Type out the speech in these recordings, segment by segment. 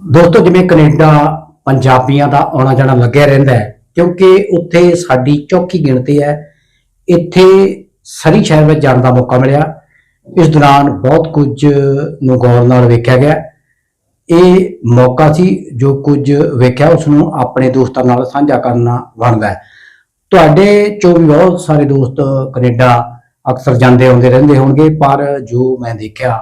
ਦੋਸਤੋ, ਜਿਵੇਂ ਕੈਨੇਡਾ ਪੰਜਾਬੀਆਂ ਦਾ ਆਉਣਾ ਜਾਣਾ ਲੱਗਿਆ ਰਹਿੰਦਾ ਹੈ, ਕਿਉਂਕਿ ਉੱਥੇ ਸਾਡੀ ਚੌਕੀ ਗਿਣਤੀ ਹੈ, ਇੱਥੇ ਸਰੀ ਸ਼ਹਿਰ ਵਿੱਚ ਜਾਣ ਦਾ ਮੌਕਾ ਮਿਲਿਆ। ਇਸ ਦੌਰਾਨ ਬਹੁਤ ਕੁਝ ਨੂੰ ਗੌਰ ਨਾਲ ਵੇਖਿਆ ਗਿਆ। ਇਹ ਮੌਕਾ ਸੀ ਜੋ ਕੁਝ ਵੇਖਿਆ, ਉਸ ਨੂੰ ਆਪਣੇ ਦੋਸਤਾਂ ਨਾਲ ਸਾਂਝਾ ਕਰਨਾ ਬਣਦਾ ਹੈ। ਤੁਹਾਡੇ ਚੋਂ ਵੀ ਬਹੁਤ ਸਾਰੇ ਦੋਸਤ ਕੈਨੇਡਾ ਅਕਸਰ ਜਾਂਦੇ ਆਉਂਦੇ ਰਹਿੰਦੇ ਹੋਣਗੇ, ਪਰ ਜੋ ਮੈਂ ਦੇਖਿਆ,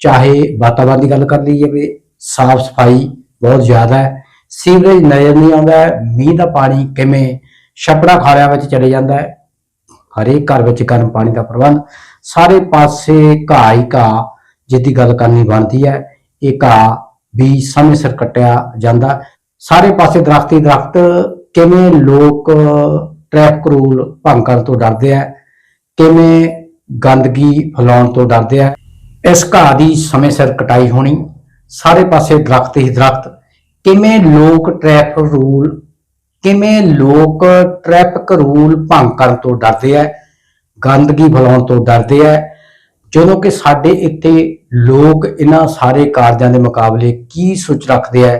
ਚਾਹੇ ਵਾਤਾਵਰਣ ਦੀ ਗੱਲ ਕਰ ਲਈ ਜਾਵੇ ਸਾਫ਼ ਸਫ਼ਾਈ ਬਹੁਤ ਜ਼ਿਆਦਾ ਹੈ। ਸੀਵਰੇਜ ਨਜ਼ਰ ਨਹੀਂ ਆਉਂਦਾ ਮੀਂਹ ਦਾ ਪਾਣੀ ਕਿਵੇਂ ਛੱਪੜਾ ਖਾਲਿਆਂ ਵਿੱਚ ਚਲੇ ਜਾਂਦਾ ਹੈ। ਹਰੇਕ ਘਰ ਵਿੱਚ ਗਰਮ ਪਾਣੀ ਦਾ ਪ੍ਰਬੰਧ। ਸਾਰੇ ਪਾਸੇ ਘਾਹ ਹੀ ਘਾਹ ਜਿਹਦੀ ਗੱਲ ਕਰਨੀ ਬਣਦੀ ਹੈ। ਇਹ ਘਾਹ ਵੀ ਸਮੇਂ ਸਿਰ ਕੱਟਿਆ ਜਾਂਦਾ ਸਾਰੇ ਪਾਸੇ ਦਰਖਤ ਹੀ ਦਰਖਤ। ਕਿਵੇਂ ਲੋਕ ਟ੍ਰੈਫਿਕ ਰੂਲ ਭੰਗ ਕਰਨ ਤੋਂ ਡਰਦੇ ਆ ਕਿਵੇਂ ਗੰਦਗੀ ਫੈਲਾਉਣ ਤੋਂ ਡਰਦੇ ਆ ਇਸ ਘਾਹ ਦੀ ਸਮੇਂ ਸਿਰ ਕਟਾਈ ਹੋਣੀ ਸਾਰੇ ਪਾਸੇ ਦਰਖਤ ਹੀ ਦਰਖਤ। ਕਿਵੇਂ ਲੋਕ ਟ੍ਰੈਫਿਕ ਰੂਲ, ਕਿਵੇਂ ਲੋਕ ਟ੍ਰੈਫਿਕ ਰੂਲ ਭੰਗ ਕਰਨ ਤੋਂ ਡਰਦੇ ਆ ਗੰਦਗੀ ਫੈਲਾਉਣ ਤੋਂ ਡਰਦੇ ਆ ਜਦੋਂ ਕਿ ਸਾਡੇ ਇੱਥੇ ਲੋਕ ਇਹਨਾਂ ਸਾਰੇ ਕਾਰਜਾਂ ਦੇ ਮੁਕਾਬਲੇ ਕੀ ਸੋਚ ਰੱਖਦੇ ਆ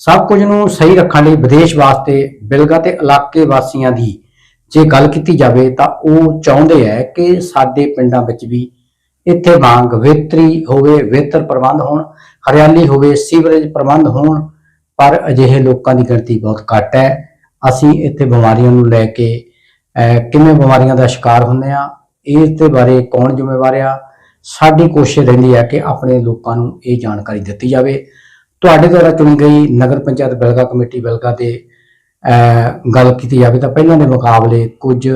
ਸਭ ਕੁਝ ਨੂੰ ਸਹੀ ਰੱਖਣ ਲਈ ਵਿਦੇਸ਼ ਵਾਸਤੇ, ਬਿਲਗਾ ਤੇ ਇਲਾਕੇ ਵਾਸੀਆਂ ਦੀ ਜੇ ਗੱਲ ਕੀਤੀ ਜਾਵੇ ਤਾਂ ਉਹ ਚਾਹੁੰਦੇ ਆ ਕਿ ਸਾਡੇ ਪਿੰਡਾਂ ਵਿੱਚ ਵੀ ਇੱਥੇ ਵਾਂਗ ਬਿਹਤਰੀ ਹੋਵੇ, ਬਿਹਤਰ ਪ੍ਰਬੰਧ ਹੋਣ। ਹਰਿਆਲੀ ਹੋਵੇ, ਸੀਵਰੇਜ ਪ੍ਰਬੰਧ ਹੋਣ, ਪਰ ਅਜਿਹੇ ਲੋਕਾਂ ਦੀ ਗਿਣਤੀ ਬਹੁਤ ਘੱਟ ਹੈ। ਅਸੀਂ ਇੱਥੇ ਬਿਮਾਰੀਆਂ ਨੂੰ ਲੈ ਕੇ ਕਿਵੇਂ ਬਿਮਾਰੀਆਂ ਦਾ ਸ਼ਿਕਾਰ ਹੁੰਦੇ ਆ ਇਸ ਦੇ ਬਾਰੇ ਕੌਣ ਜ਼ਿੰਮੇਵਾਰ ਆ? ਸਾਡੀ ਕੋਸ਼ਿਸ਼ ਰਹਿੰਦੀ ਹੈ ਕਿ ਆਪਣੇ ਲੋਕਾਂ ਨੂੰ ਇਹ ਜਾਣਕਾਰੀ ਦਿੱਤੀ ਜਾਵੇ। ਤੁਹਾਡੇ ਦੁਆਰਾ ਚੁਣੀ ਗਈ ਨਗਰ ਪੰਚਾਇਤ ਬਿਲਗਾ ਕਮੇਟੀ ਬਿਲਗਾ ਦੇ ਗੱਲ ਕੀਤੀ ਜਾਵੇ ਤਾਂ ਪਹਿਲਾਂ ਦੇ ਮੁਕਾਬਲੇ ਕੁਝ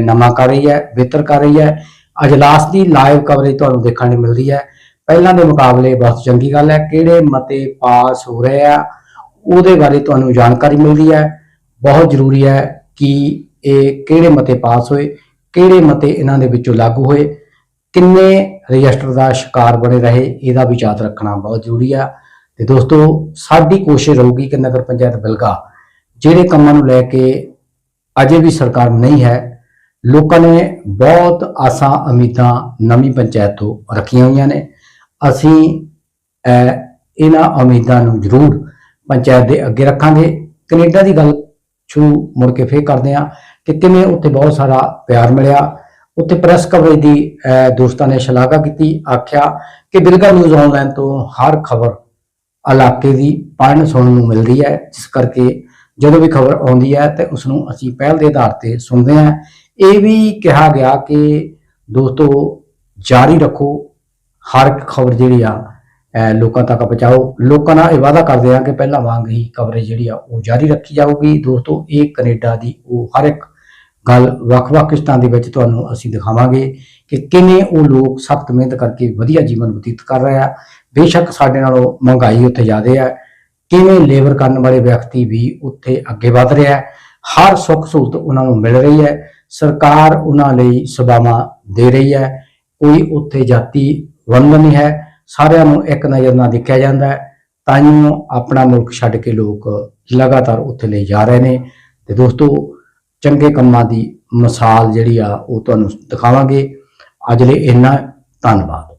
ਨਵਾਂ ਕਰ ਰਹੀ ਹੈ, ਬਿਹਤਰ ਕਰ ਰਹੀ ਹੈ। ਅਜਲਾਸ ਦੀ ਲਾਈਵ ਕਵਰੇਜ ਤੁਹਾਨੂੰ ਦੇਖਣ ਨੂੰ ਮਿਲਦੀ ਹੈ। ਪਹਿਲਾਂ ਦੇ ਮੁਕਾਬਲੇ ਬਹੁਤ ਚੰਗੀ ਗੱਲ ਹੈ। ਕਿਹੜੇ ਮਤੇ ਪਾਸ ਹੋ ਰਹੇ ਆ, ਉਹਦੇ ਬਾਰੇ ਤੁਹਾਨੂੰ ਜਾਣਕਾਰੀ ਮਿਲਦੀ ਹੈ। ਬਹੁਤ ਜ਼ਰੂਰੀ ਹੈ ਕਿ ਇਹ ਕਿਹੜੇ ਮਤੇ ਪਾਸ ਹੋਏ, ਕਿਹੜੇ ਮਤੇ ਇਹਨਾਂ ਦੇ ਵਿੱਚੋਂ ਲਾਗੂ ਹੋਏ, ਕਿੰਨੇ ਰਜਿਸਟਰ ਦਾ ਸ਼ਿਕਾਰ ਬਣੇ ਰਹੇ, ਇਹਦਾ ਵੀ ਯਾਦ ਰੱਖਣਾ ਬਹੁਤ ਜ਼ਰੂਰੀ ਆ। ਤੇ ਦੋਸਤੋ, ਸਾਡੀ ਕੋਸ਼ਿਸ਼ ਰਹੂਗੀ ਕਿ ਨਗਰ ਪੰਚਾਇਤ ਬਿਲਗਾ, ਜਿਹੜੇ ਕੰਮਾਂ ਨੂੰ ਲੈ ਕੇ ਅਜੇ ਵੀ ਸਰਕਾਰ ਨਹੀਂ ਹੈ, ਲੋਕਾਂ ਨੇ ਬਹੁਤ ਆਸਾਂ ਉਮੀਦਾਂ ਨਵੀਂ ਪੰਚਾਇਤ ਤੋਂ ਰੱਖੀਆਂ ਹੋਈਆਂ ਨੇ। ਅਸੀਂ ਅਹ, ਇਹਨਾਂ ਉਮੀਦਾਂ ਨੂੰ ਜ਼ਰੂਰ ਪੰਚਾਇਤ ਦੇ ਅੱਗੇ ਰੱਖਾਂਗੇ। ਕੈਨੇਡਾ ਦੀ ਗੱਲ ਛੂ ਮੁੜ ਕੇ ਫੇਰ ਕਰਦੇ ਹਾਂ ਕਿ ਕਿਵੇਂ ਉੱਥੇ ਬਹੁਤ ਸਾਰਾ ਪਿਆਰ ਮਿਲਿਆ। ਉੱਥੇ ਪ੍ਰੈਸ ਕਵਰੇਜ ਦੀ ਦੋਸਤਾਂ ਨੇ ਸ਼ਲਾਘਾ ਕੀਤੀ ਆਖਿਆ ਕਿ ਬਿਲਗਾ ਨਿਊਜ਼ ਆਨਲਾਈਨ ਤੋਂ ਹਰ ਖਬਰ ਇਲਾਕੇ ਦੀ ਪੜ੍ਹਨ ਸੁਣਨ ਨੂੰ ਮਿਲਦੀ ਹੈ ਜਿਸ ਕਰਕੇ ਜਦੋਂ ਵੀ ਖਬਰ ਆਉਂਦੀ ਹੈ ਤੇ ਉਸ ਨੂੰ ਅਸੀਂ ਪਹਿਲ ਦੇ ਆਧਾਰ ਤੇ ਸੁਣਦੇ ਹਾਂ। ਇਹ ਵੀ ਕਿਹਾ ਗਿਆ ਕਿ ਦੋਸਤੋ ਜਾਰੀ ਰੱਖੋ ਹਰ ਇੱਕ ਖਬਰ ਜਿਹੜੀ ਆ ਲੋਕਾਂ ਤੱਕ ਪਹੁੰਚਾਓ। ਲੋਕਾਂ ਨਾਲ ਇਹ ਵਾਅਦਾ ਕਰਦੇ ਆ ਕਿ ਪਹਿਲਾਂ ਵਾਂਗ ਹੀ ਕਵਰੇਜ ਜਿਹੜੀ ਆ, ਉਹ ਜਾਰੀ ਰੱਖੀ ਜਾਊਗੀ। ਦੋਸਤੋ, ਇਹ ਕੈਨੇਡਾ ਦੀ, ਉਹ ਹਰ ਇੱਕ ਗੱਲ ਵੱਖ-ਵੱਖ ਕਿਸ਼ਤਾਂ ਦੇ ਵਿੱਚ ਤੁਹਾਨੂੰ ਅਸੀਂ ਦਿਖਾਵਾਂਗੇ ਕਿ ਕਿਵੇਂ ਉਹ ਲੋਕ ਸਖਤ ਮਿਹਨਤ ਕਰਕੇ ਵਧੀਆ ਜੀਵਨ ਬਤੀਤ ਕਰ ਰਹੇ ਆ। ਬੇਸ਼ੱਕ ਸਾਡੇ ਨਾਲੋਂ ਮਹਿੰਗਾਈ ਉੱਥੇ ਜ਼ਿਆਦਾ ਹੈ ਕਿਵੇਂ ਲੇਬਰ ਕਰਨ ਵਾਲੇ ਵਿਅਕਤੀ ਵੀ ਉੱਥੇ ਅੱਗੇ ਵਧ ਰਿਹਾ ਹੈ। ਹਰ ਸੁੱਖ ਸਹੂਲਤ ਉਹਨਾਂ ਨੂੰ ਮਿਲ ਰਹੀ ਹੈ। ਸਰਕਾਰ ਉਹਨਾਂ ਲਈ ਸੇਵਾਵਾਂ ਦੇ ਰਹੀ ਹੈ। ਕੋਈ ਉੱਥੇ ਜਾਤੀ ਵੰਡ ਨਹੀਂ ਹੈ, ਸਾਰਿਆਂ ਨੂੰ ਇੱਕ ਨਜ਼ਰ ਨਾਲ ਦੇਖਿਆ ਜਾਂਦਾ ਹੈ। ਤਾਈਓ ਆਪਣਾ ਮੁਲਕ ਛੱਡ ਕੇ ਲੋਕ ਲਗਾਤਾਰ ਉੱਥੇ ਲਈ ਜਾ ਰਹੇ ਨੇ। ਤੇ ਦੋਸਤੋ, ਚੰਗੇ ਕੰਮਾਂ ਦੀ ਮਿਸਾਲ ਜਿਹੜੀ ਆ, ਉਹ ਤੁਹਾਨੂੰ ਦਿਖਾਵਾਂਗੇ। ਅੱਜ ਲਈ ਇੰਨਾ, ਧੰਨਵਾਦ।